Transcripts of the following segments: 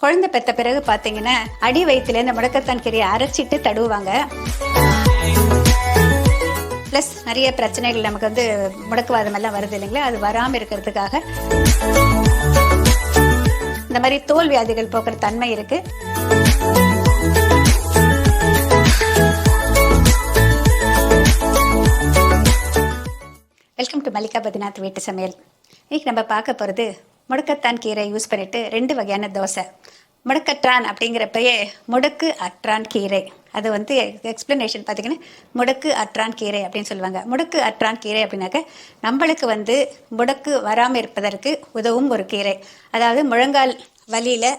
குழந்தை பெற்ற பிறகு பார்த்தீங்கன்னா அடி வயிற்றுல இந்த முடக்கத்தான் கீரையை அரைச்சிட்டு தடுவாங்க. ப்ளஸ் நிறைய பிரச்சனைகள் நமக்கு வந்து முடக்குவாதம் எல்லாம் வருது இல்லைங்களா? அது வராமல் இருக்கிறதுக்காக. இந்த மாதிரி தோல் வியாதிகள் போக்குற தன்மை இருக்கு. வெல்கம் டு மல்லிகா பத்ரிநாத் வீட்டு சமையல். இன்னைக்கு நம்ம பார்க்க போகிறது முடக்கத்தான் கீரை யூஸ் பண்ணிட்டு ரெண்டு வகையான தோசை. முடக்கற்றான் அப்படிங்கிறப்பயே முடக்கு அற்றான் கீரை. அது வந்து எக்ஸ்பிளனேஷன் பார்த்தீங்கன்னா முடக்கு அற்றான் கீரை அப்படின்னு சொல்லுவாங்க. முடக்கு அற்றான் கீரை அப்படின்னாக்க நம்மளுக்கு வந்து முடக்கு வராமல் இருப்பதற்கு உதவும் ஒரு கீரை. அதாவது முழங்கால் வலியில்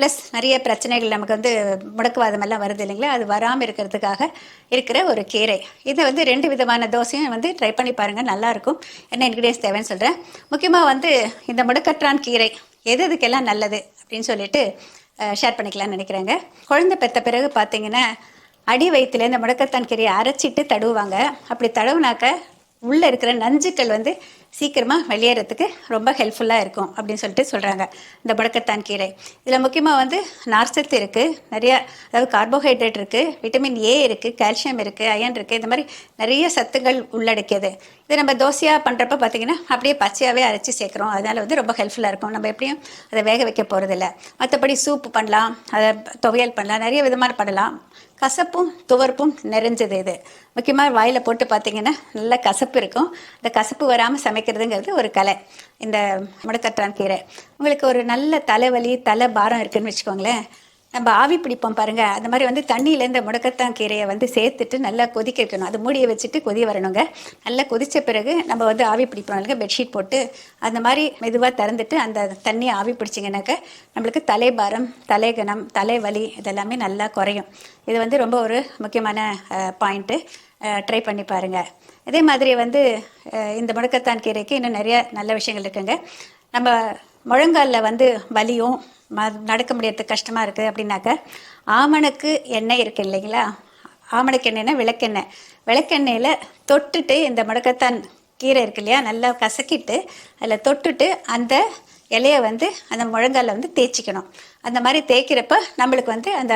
ப்ளஸ் நிறைய பிரச்சனைகள் நமக்கு வந்து முடக்குவாதம் எல்லாம் வருது இல்லைங்களா? அது வராமல் இருக்கிறதுக்காக இருக்கிற ஒரு கீரை. இதை வந்து ரெண்டு விதமான தோசையும் வந்து ட்ரை பண்ணி பாருங்கள் நல்லாயிருக்கும் என்ன இன்க்ரீடியன்ஸ் தேவைன்னு சொல்கிறேன் முக்கியமாக வந்து இந்த முடக்கற்றான் கீரை எது எதுக்கெல்லாம் நல்லது அப்படின்னு சொல்லிட்டு ஷேர் பண்ணிக்கலாம்னு நினைக்கிறேங்க. குழந்தை பெற்ற பிறகு பார்த்தீங்கன்னா அடி வயிற்றுல இந்த முடக்கத்தான் கீரையை அரைச்சிட்டு தடுவாங்க அப்படி தடவுனாக்க உள்ளே இருக்கிற நஞ்சுக்கள் வந்து சீக்கிரமாக வெளியேறதுக்கு ரொம்ப ஹெல்ப்ஃபுல்லாக இருக்கும் அப்படின்னு சொல்லிட்டு சொல்கிறாங்க இந்த முடக்கத்தான் கீரை. இதில் முக்கியமாக வந்து நார்ச்சத்து இருக்குது நிறைய அதாவது கார்போஹைட்ரேட் இருக்குது விட்டமின் ஏ இருக்குது கால்சியம் இருக்குது அயன் இருக்குது இந்த மாதிரி நிறைய சத்துக்கள் உள்ளடக்கியது. இது நம்ம தோசையாக பண்ணுறப்ப பார்த்தீங்கன்னா அப்படியே பச்சையாகவே அரைச்சி சேர்க்குறோம். அதனால் வந்து ரொம்ப ஹெல்ப்ஃபுல்லாக இருக்கும். நம்ம எப்படியும் அதை வேக வைக்க போகிறதில்ல மற்றபடி சூப் பண்ணலாம் அதை துவையல் பண்ணலாம் நிறைய விதமாக பண்ணலாம். கசப்பும் துவர்ப்பும் நிறைஞ்சது இது. முக்கியமாக வாயில் போட்டு பார்த்தீங்கன்னா நல்ல கசப்பு இருக்கும். இந்த கசப்பு வராமல் சமைக்கிறதுங்கிறது ஒரு கலை. இந்த முடக்கற்றான் கீரை. உங்களுக்கு ஒரு நல்ல தலைவலி தலை பாரம் இருக்குன்னு வச்சுக்கோங்களேன். நம்ம ஆவி பிடிப்போம் பாருங்க. அந்த மாதிரி வந்து தண்ணியில இந்த முடக்கத்தான் கீரையை வந்து சேர்த்துட்டு நல்லா கொதிக்க வைக்கணும். அது மூடியை வச்சுட்டு கொதி வரணுங்க. நல்லா கொதிச்ச பிறகு நம்ம வந்து ஆவி பிடிப்போம். இல்லைங்க பெட்ஷீட் போட்டு அந்த மாதிரி மெதுவாக திறந்துட்டு அந்த தண்ணியை ஆவி பிடிச்சிங்கனாக்க நம்மளுக்கு தலைபாரம் தலைகணம் தலைவலி இதெல்லாமே நல்லா குறையும். இது வந்து ரொம்ப ஒரு முக்கியமான பாயிண்ட்டு ட்ரை பண்ணி பாருங்கள் இதே மாதிரி வந்து இந்த முடக்கத்தான் கீரைக்கு இன்னும் நிறைய நல்ல விஷயங்கள் இருக்குங்க. நம்ம முழங்காலில் வந்து வலியும் ம நடக்க முடியறதுக்கு கஷ்டமாக இருக்குது அப்படின்னாக்க ஆமணக்கு எண்ணெய் இருக்குது இல்லைங்களா? ஆமணக்கு எண்ணெய்னா விளக்கெண்ணெய். விளக்கெண்ணெயில் தொட்டுட்டு இந்த முடக்கத்தான் கீரை இருக்கு இல்லையா நல்லா கசக்கிட்டு அதில் தொட்டுட்டு அந்த இலையை வந்து அந்த முழங்கால வந்து தேய்ச்சிக்கணும். அந்த மாதிரி தேய்க்கிறப்ப நம்மளுக்கு வந்து அந்த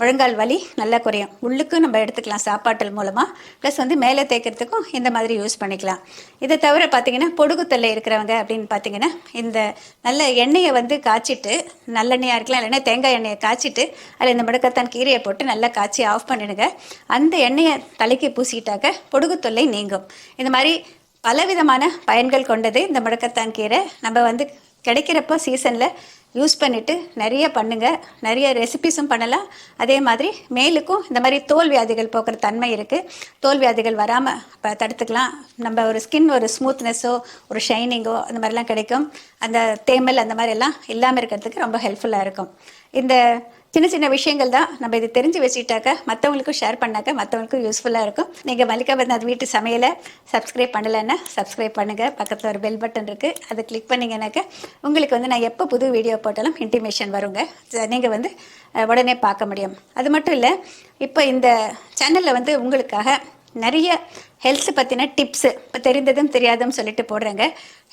முழங்கால் வலி நல்லா குறையும். உள்ளுக்கும் நம்ம எடுத்துக்கலாம் சாப்பாட்டல் மூலமாக ப்ளஸ் வந்து மேலே தேய்க்கிறதுக்கும் இந்த மாதிரி யூஸ் பண்ணிக்கலாம். இதை தவிர பார்த்தீங்கன்னா பொடுகுத்தொல்லை இருக்கிறவங்க அப்படின்னு பார்த்தீங்கன்னா இந்த நல்ல எண்ணெயை வந்து காய்ச்சிட்டு நல்லெண்ணெயாக இருக்கலாம் இல்லைன்னா தேங்காய் எண்ணெயை காய்ச்சிட்டு அதில் இந்த முடக்கத்தான் கீரையை போட்டு நல்லா காய்ச்சி ஆஃப் பண்ணிடுங்க. அந்த எண்ணெயை தலைக்கு பூசிக்கிட்டாக்க பொடுகுத்தொல்லை நீங்கும். இந்த மாதிரி பலவிதமான பயன்கள் கொண்டது இந்த முடக்கத்தான் கீரை. நம்ம வந்து கிடைக்கிறப்போ சீசனில் யூஸ் பண்ணிவிட்டு நிறைய பண்ணுங்கள் நிறைய ரெசிபிஸும் பண்ணலாம். அதே மாதிரி மேலுக்கும் இந்த மாதிரி தோல் வியாதிகள் போக்குற தன்மை இருக்குது தோல் வியாதிகள் வராமல் இப்போ தடுத்துக்கலாம். நம்ம ஒரு ஸ்கின் ஒரு ஸ்மூத்னஸோ ஒரு ஷைனிங்கோ அந்த மாதிரிலாம் கிடைக்கும். அந்த தேமல் அந்த மாதிரி எல்லாம் இல்லாமல் இருக்கிறதுக்கு ரொம்ப ஹெல்ப்ஃபுல்லாக இருக்கும். இந்த சின்ன சின்ன விஷயங்கள் தான். நம்ம இது தெரிஞ்சு வச்சுக்கிட்டாக்க மற்றவங்களுக்கும் ஷேர் பண்ணாக்க மற்றவங்களுக்கும் யூஸ்ஃபுல்லாக இருக்கும். நீங்கள் மல்லிகா பத்நாத் வீட்டு சமையலை சப்ஸ்கிரைப் பண்ணலைன்னா சப்ஸ்கிரைப் பண்ணுங்கள் பக்கத்தில் ஒரு பெல் பட்டன் இருக்குது அதை கிளிக் பண்ணிங்கனாக்க உங்களுக்கு வந்து நான் எப்போ புது வீடியோ போட்டாலும் இன்டிமேஷன் வருங்க. நீங்கள் வந்து உடனே பார்க்க முடியும். அது மட்டும் இல்லை இப்போ இந்த சேனலில் வந்து உங்களுக்காக நிறைய ஹெல்த் பற்றின டிப்ஸு இப்போ தெரிந்ததும் தெரியாதும் சொல்லிட்டு போடுறேங்க.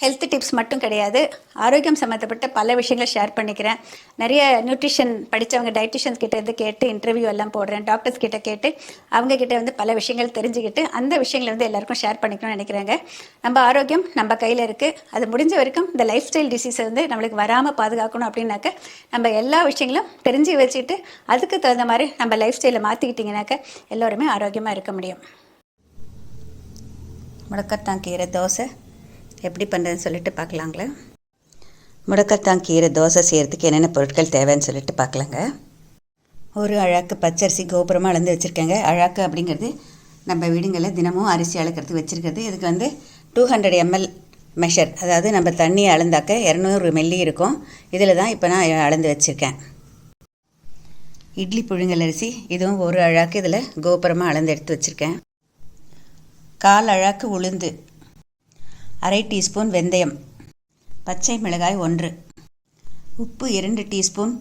ஹெல்த் டிப்ஸ் மட்டும் கிடையாது. ஆரோக்கியம் சம்மந்தப்பட்ட பல விஷயங்களை ஷேர் பண்ணிக்கிறேன். நிறைய நியூட்ரிஷன் படித்தவங்க டயட்டிஷியன்ஸ் கிட்ட இருந்து கேட்டு இன்டர்வியூ எல்லாம் போடுறேன். டாக்டர்ஸ் கிட்ட கேட்டு அவங்க கிட்ட வந்து பல விஷயங்கள் தெரிஞ்சுக்கிட்டு அந்த விஷயங்களை வந்து எல்லாருக்கும் ஷேர் பண்ணிக்கணும்னு நினைக்கிறேங்க. நம்ம ஆரோக்கியம் நம்ம கையில் இருக்குது அது முடிஞ்ச வரைக்கும் இந்த லைஃப் ஸ்டைல் டிசீஸை வந்து நம்மளுக்கு வராமல் பாதுகாக்கணும் அப்படின்னாக்க நம்ம எல்லா விஷயங்களும் தெரிஞ்சு வச்சுட்டு அதுக்கு தகுந்த மாதிரி நம்ம லைஃப் ஸ்டைலை மாற்றிக்கிட்டிங்கனாக்க எல்லோருமே ஆரோக்கியமாக இருக்க முடியும். முடக்கத்தான் கீரை தோசை. எப்படி பண்ணுறதுன்னு சொல்லிட்டு பார்க்கலாங்களே? முடக்கத்தான் கீரை தோசை செய்கிறதுக்கு என்னென்ன பொருட்கள் தேவைன்னு சொல்லிட்டு பார்க்கலாங்க. ஒரு அழாக்கு பச்சரிசி கோபுரமாக அளந்து வச்சுருக்கேங்க. அழாக்கு அப்படிங்கிறது நம்ம வீடுங்களில் தினமும் அரிசி அளக்கிறதுக்கு வச்சுருக்கிறது. இதுக்கு வந்து டூ ஹண்ட்ரட் எம்எல் மெஷர் அதாவது நம்ம தண்ணி அளந்தாக்க இரநூறு மில்லி இருக்கும். இதில் தான் இப்போ நான் அளந்து வச்சுருக்கேன். இட்லி புழுங்கல் அரிசி இதுவும் ஒரு அழாக்கு இதில் கோபுரமாக அளந்து எடுத்து வச்சுருக்கேன். கால் அழாக்கு உளுந்து. அரை டீஸ்பூன் வெந்தயம். பச்சை மிளகாய் ஒன்று. உப்பு இரண்டு டீஸ்பூன்.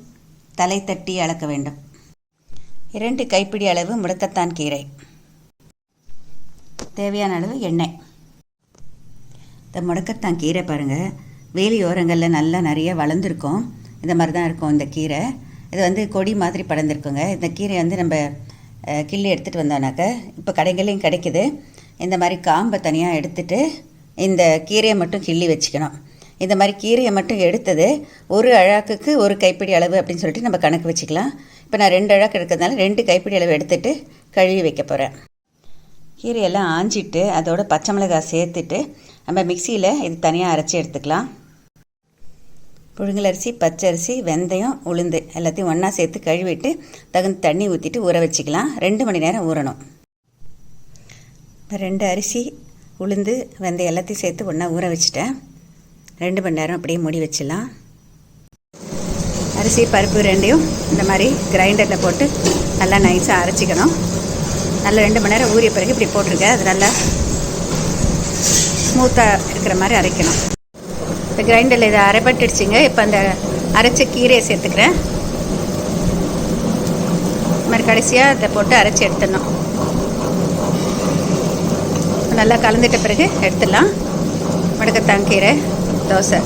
தலை தட்டி அளக்க வேண்டும். இரண்டு கைப்பிடி அளவு முடக்கத்தான் கீரை. தேவையான அளவு எண்ணெய். இந்த முடக்கத்தான் கீரை பாருங்கள் வேலியோரங்களில் நல்லா நிறைய வளர்ந்துருக்கும். இந்த மாதிரி தான் இருக்கும் இந்த கீரை. இது வந்து கொடி மாதிரி படர்ந்துருக்குங்க. இந்த கீரை வந்து நம்ம கிள்ளி எடுத்துகிட்டு வந்தோன்னாக்க இப்போ கடைகளையும் கிடைக்குது. இந்த மாதிரி காம்பை தனியாக எடுத்துட்டு இந்த கீரையை மட்டும் கிள்ளி வச்சுக்கணும். இந்த மாதிரி கீரையை மட்டும் எடுத்தது ஒரு அழாக்குக்கு ஒரு கைப்பிடி அளவு அப்படின்னு சொல்லிட்டு நம்ம கணக்கு வச்சுக்கலாம். இப்போ நான் ரெண்டு அழாக்கு எடுக்கிறதுனால ரெண்டு கைப்பிடி அளவு எடுத்துட்டு கழுவி வைக்க போகிறேன் கீரையெல்லாம் ஆஞ்சிட்டு அதோட பச்சை மிளகாய் சேர்த்துட்டு நம்ம மிக்சியில் இது தனியாக அரைச்சி எடுத்துக்கலாம். புழுங்கலரிசி பச்சரிசி வெந்தயம் உளுந்து எல்லாத்தையும் ஒன்றா சேர்த்து கழுவிட்டு தகுந்த தண்ணி ஊற்றிட்டு ஊற வச்சுக்கலாம். ரெண்டு மணி நேரம் ஊறணும். இப்போ ரெண்டு அரிசி உளுந்து வெந்த எல்லாத்தையும் சேர்த்து ஒன்றா ஊற வச்சுட்டேன். ரெண்டு மணி நேரம் அப்படியே மூடி வச்சிடலாம். அரிசி பருப்பு ரெண்டையும் இந்த மாதிரி கிரைண்டரில் போட்டு நல்லா நைஸாக அரைச்சிக்கணும். நல்லா ரெண்டு மணி நேரம் ஊறிய பிறகு இப்படி போட்டிருக்கேன் அது நல்லா ஸ்மூத்தாக இருக்கிற மாதிரி அரைக்கணும். இப்போ கிரைண்டரில் இதை அரைப்பட்டுடுச்சிங்க. இப்போ அந்த அரைச்ச கீரையை சேர்த்துக்கிறேன். இது மாதிரி கடைசியாக இதை போட்டு அரைச்சி எடுத்துடணும். நல்லா கலந்துட்ட பிறகு எடுத்துடலாம். முடக்கத்தான் கீரை தோசை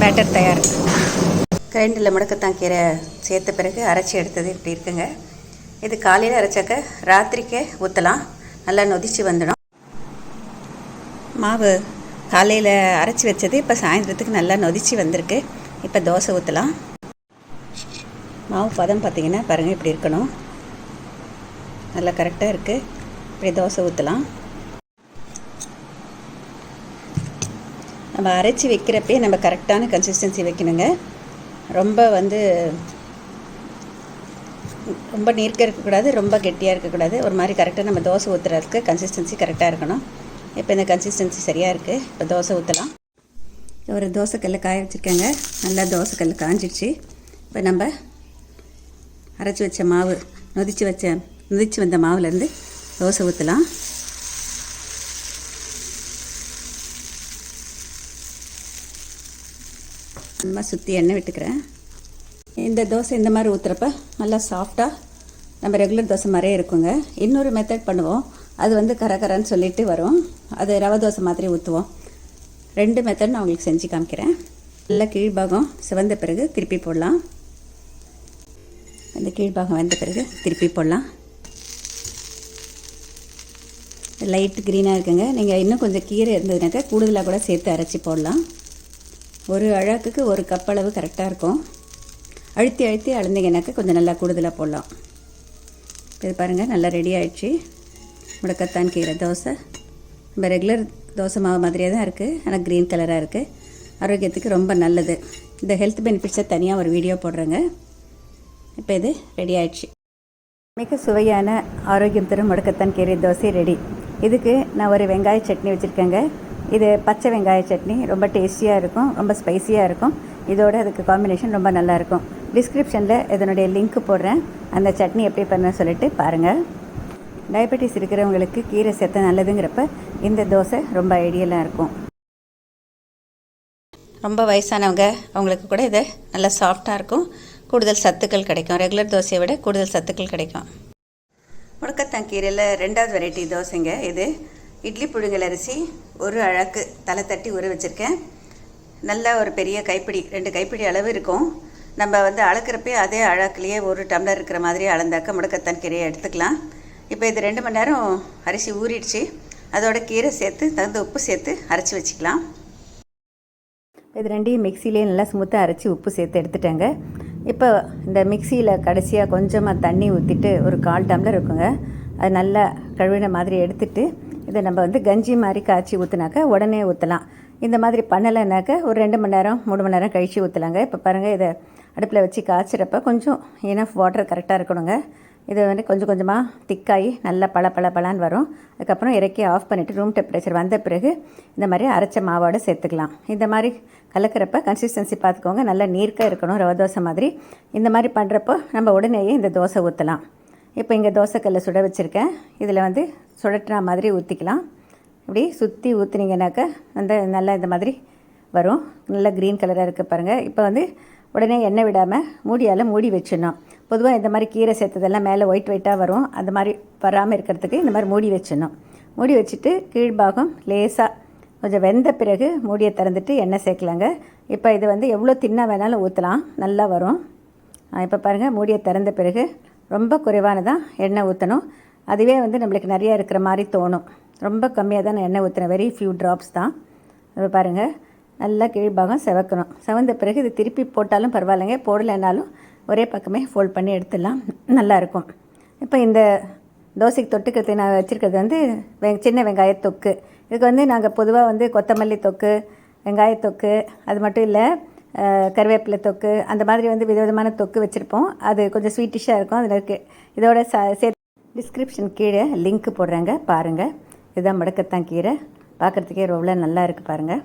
பேட்டர் தயார். கிரைண்டரில் முடக்கத்தான் கீரை சேர்த்த பிறகு அரைச்சி எடுத்தது இப்படி இருக்குங்க. இது காலையில் அரைச்சாக்க ராத்திரிக்கே ஊற்றலாம் நல்லா நொதிச்சு வந்துடும். மாவு காலையில் அரைச்சி வச்சது இப்போ சாயந்தரத்துக்கு நல்லா நொதிச்சு வந்திருக்கு. இப்போ தோசை ஊற்றலாம் மாவு பதம் பார்த்திங்கன்னா பாருங்கள் இப்படி இருக்கணும். நல்லா கரெக்டாக இருக்குது இப்படி தோசை ஊற்றலாம் நம்ம அரைச்சி வைக்கிறப்பே நம்ம கரெக்டான கன்சிஸ்டன்சி வைக்கணுங்க. ரொம்ப வந்து ரொம்ப நீர்க்க இருக்கக்கூடாது ரொம்ப கெட்டியாக இருக்கக்கூடாது. ஒரு மாதிரி கரெக்டாக நம்ம தோசை ஊற்றுறதுக்கு கன்சிஸ்டன்சி கரெக்டாக இருக்கணும். இப்போ இந்த கன்சிஸ்டன்சி சரியாக இருக்குது இப்போ தோசை ஊற்றலாம் ஒரு தோசைக்கல் காய வச்சுருக்கேங்க. நல்லா தோசைக்கல் காஞ்சிடுச்சு இப்போ நம்ம அரைச்சி வச்ச மாவு நொதிச்சு வச்ச நொதிச்சு வந்த மாவுலேருந்து தோசை ஊற்றலாம் நம்ம சுற்றி எண்ணெய் விட்டுக்கிறேன். இந்த தோசை இந்த மாதிரி ஊற்றுறப்ப நல்லா சாஃப்டாக நம்ம ரெகுலர் தோசை மாதிரியே இருக்குங்க. இன்னொரு மெத்தட் பண்ணுவோம். அது வந்து கரகரன்னு சொல்லிட்டு வரும். அது ரவை தோசை மாதிரி ஊற்றுவோம் ரெண்டு மெத்தட் நான் உங்களுக்கு செஞ்சு காமிக்கிறேன். நல்லா கீழ்பாகம் சிவந்த பிறகு திருப்பி போடலாம். அந்த கீழ்பாகம் வந்த பிறகு திருப்பி போடலாம். லைட் க்ரீனாக இருக்குங்க. நீங்கள் இன்னும் கொஞ்சம் கீரை இருந்ததுனாக்கா கூடுதலாக கூட சேர்த்து அரைச்சி போடலாம். ஒரு அழகுக்கு ஒரு கப் அளவு கரெக்டாக இருக்கும். அழுத்தி அழுத்தி அளந்தீங்கன்னாக்கா கொஞ்சம் நல்லா கூடுதலாக போடலாம். இது பாருங்கள் நல்லா ரெடி ஆயிடுச்சு. முடக்கத்தான் கீரை தோசை. நம்ம ரெகுலர் தோசை மாவு மாதிரியே தான் இருக்குது ஆனால் க்ரீன் கலராக இருக்குது ஆரோக்கியத்துக்கு ரொம்ப நல்லது. இந்த ஹெல்த் பெனிஃபிட்ஸை தனியாக ஒரு வீடியோ போடுறேங்க. இப்போ இது ரெடி ஆயிடுச்சு. மிக சுவையான ஆரோக்கியம் தரும் முடக்கத்தான் கீரை தோசை ரெடி இதுக்கு நான் ஒரு வெங்காய சட்னி வச்சுருக்கேங்க. இது பச்சை வெங்காய சட்னி ரொம்ப டேஸ்டியாக இருக்கும் ரொம்ப ஸ்பைசியாக இருக்கும். இதோட அதுக்கு காம்பினேஷன் ரொம்ப நல்லாயிருக்கும் டிஸ்கிரிப்ஷனில் இதனுடைய லிங்க் போடுறேன். அந்த சட்னி எப்படி பண்ண சொல்லிட்டு பாருங்கள் டயபெட்டிஸ் இருக்கிறவங்களுக்கு கீரை சேர்த்த நல்லதுங்கிறப்ப இந்த தோசை ரொம்ப ஐடியலாக இருக்கும். ரொம்ப வயசானவங்க அவங்களுக்கு கூட இது நல்லா சாஃப்டாக இருக்கும். கூடுதல் சத்துக்கள் கிடைக்கும். ரெகுலர் தோசையை விட கூடுதல் சத்துக்கள் கிடைக்கும். முடக்கத்தான் கீரையில் ரெண்டாவது வெரைட்டி தோசைங்க இது. இட்லி புழுங்கல் அரிசி ஒரு அழகு தலை தட்டி ஊற வச்சுருக்கேன். நல்ல ஒரு பெரிய கைப்பிடி ரெண்டு கைப்பிடி அளவு இருக்கும். நம்ம வந்து அளக்கிறப்பே அதே அழகுலேயே ஒரு டம்ளர் இருக்கிற மாதிரி அளந்தாக்க முடக்கத்தான் கீரையை எடுத்துக்கலாம். இப்போ இது ரெண்டு மணி நேரம் அரிசி ஊறிடுச்சு. அதோட கீரை சேர்த்து தகுந்த உப்பு சேர்த்து அரைச்சி வச்சுக்கலாம். இது ரெண்டையும் மிக்சிலே நல்லா ஸ்மூத்தாக அரைச்சி உப்பு சேர்த்து எடுத்துட்டேங்க. இப்போ இந்த மிக்சியில் கடைசியாக கொஞ்சமாக தண்ணி ஊற்றிட்டு ஒரு கால் டம்ளர் இருக்குங்க. அது நல்லா கழுவின மாதிரி எடுத்துட்டு இதை நம்ம வந்து கஞ்சி மாதிரி காய்ச்சி ஊற்றுனாக்கா உடனே ஊற்றலாம் இந்த மாதிரி பண்ணலைனாக்க ஒரு ரெண்டு மணி நேரம் மூணு மணி நேரம் கழித்து ஊற்றலாங்க இப்போ பாருங்கள் இதை அடுப்பில் வச்சு காய்ச்சிறப்ப கொஞ்சம் இனஃப் வாட்டர் கரெக்டாக இருக்கணுங்க. இது வந்து கொஞ்சம் கொஞ்சமாக திக்காகி நல்லா பள பள பளான்னு வரும். அதுக்கப்புறம் இறக்கி ஆஃப் பண்ணிவிட்டு ரூம் டெம்பரேச்சர் வந்த பிறகு இந்த மாதிரி அரைச்ச மாவோடு சேர்த்துக்கலாம். இந்த மாதிரி கலக்கிறப்ப கன்சிஸ்டன்சி பார்த்துக்கோங்க. நல்லா நீர்க்காக இருக்கணும் ரவை தோசை மாதிரி. இந்த மாதிரி பண்ணுறப்போ நம்ம உடனேயே இந்த தோசை ஊற்றலாம் இப்போ இங்கே தோசைக்கல்லை சுட வச்சுருக்கேன். இதில் வந்து சுழற்றினா மாதிரி ஊற்றிக்கலாம் இப்படி சுற்றி ஊற்றுனீங்கனாக்கா வந்து நல்லா இந்த மாதிரி வரும். நல்லா க்ரீன் கலராக இருக்குது பாருங்கள் இப்போ வந்து உடனே எண்ணெய் விடாமல் மூடியால் மூடி வச்சிடணும். பொதுவாக இந்த மாதிரி கீரை சேர்த்ததெல்லாம் மேலே ஒயிட் ஒயிட்டாக வரும். அந்த மாதிரி வராமல் இருக்கிறதுக்கு இந்த மாதிரி மூடி வச்சிடணும். மூடி வச்சுட்டு கீழ்பாகம் லேசாக கொஞ்சம் வெந்த பிறகு மூடியை திறந்துட்டு எண்ணெய் சேர்க்கலாங்க. இப்போ இது வந்து எவ்வளோ தின்னாக வேணாலும் ஊற்றலாம் நல்லா வரும். இப்போ பாருங்கள் மூடியை திறந்த பிறகு ரொம்ப குறைவானதான் எண்ணெய் ஊற்றணும் அதுவே வந்து நம்மளுக்கு நிறைய இருக்கிற மாதிரி தோணும். ரொம்ப கம்மியாக தான் நான் எண்ணெய் ஊற்றுறேன் வெரி ஃபியூ ட்ராப்ஸ் தான். இப்போ பாருங்கள் நல்லா கீழ்பாகம் செவக்கணும். செவந்த பிறகு இது திருப்பி போட்டாலும் பரவாயில்லைங்க. போடலைன்னாலும் ஒரே பக்கமே ஃபோல்ட் பண்ணி எடுத்துடலாம். நல்லாயிருக்கும் இப்போ இந்த தோசைக்கு தொட்டுக்கிறது நான் வச்சுருக்கிறது வந்து வெ சின்ன வெங்காய தொக்கு. இதுக்கு வந்து நாங்கள் பொதுவாக வந்து கொத்தமல்லி தொக்கு வெங்காய தொக்கு அது மட்டும் இல்லை கருவேப்பிலை தொக்கு அந்த மாதிரி வந்து விதவிதமான தொக்கு வச்சுருப்போம். அது கொஞ்சம் ஸ்வீட்டிஷாக இருக்கும். அதில் இருக்குது இதோட ச சே டிஸ்கிரிப்ஷன் கீழே லிங்க் போடுறேங்க. பாருங்கள் இதுதான் முடக்கத்தான் கீரை. பார்க்குறதுக்கே ரொம்ப நல்லா இருக்குது பாருங்கள்